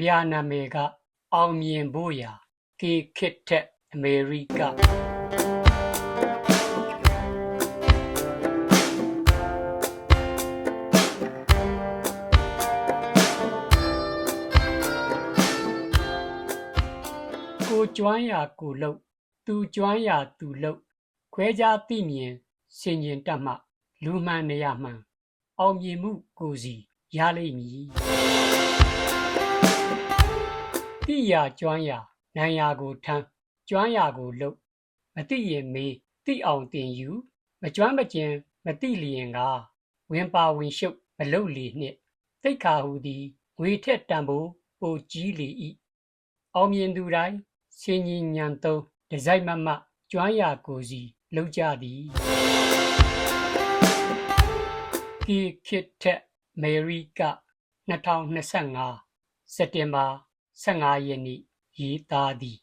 ပြာနာမည်က အောင်မြင်ဖို့ရာကေခစ်ထက်အမေရိကကိုကျွမ်းရာကိုလှုပ်သူကျွမ်းရာသူလှုပ်ခွဲခြားသိမြင်စင်ကျင်တတ်မှလူမှန်နေရမှန်အောင်မြင်မှုကိုစီရလိမ့်မည် တိရာကျွမ်းရာနိုင်ရာကိုထမ်းကျွမ်းရာကိုလှုပ်မတိရင်မေးတိအောင်တင်ယူမကျွမ်းမကျင်မတိလျင်ကဝင်ပါဝင်ရှုပ်မလုတ်လီနှင့်တိတ်ခါဟူသည်ငွေထက်တန်ဖိုးပိုကြီးလေ၏အောင်မြင်သူတိုင်းစင်ကြီးညံသုံးဒီဇိုက်မမကျွမ်းရာကိုစီလောက်ကြသည်ကီခစ်တက်မေရီက2025စက်တင်ဘာ 15ရက်နေ့ရေးသားသည်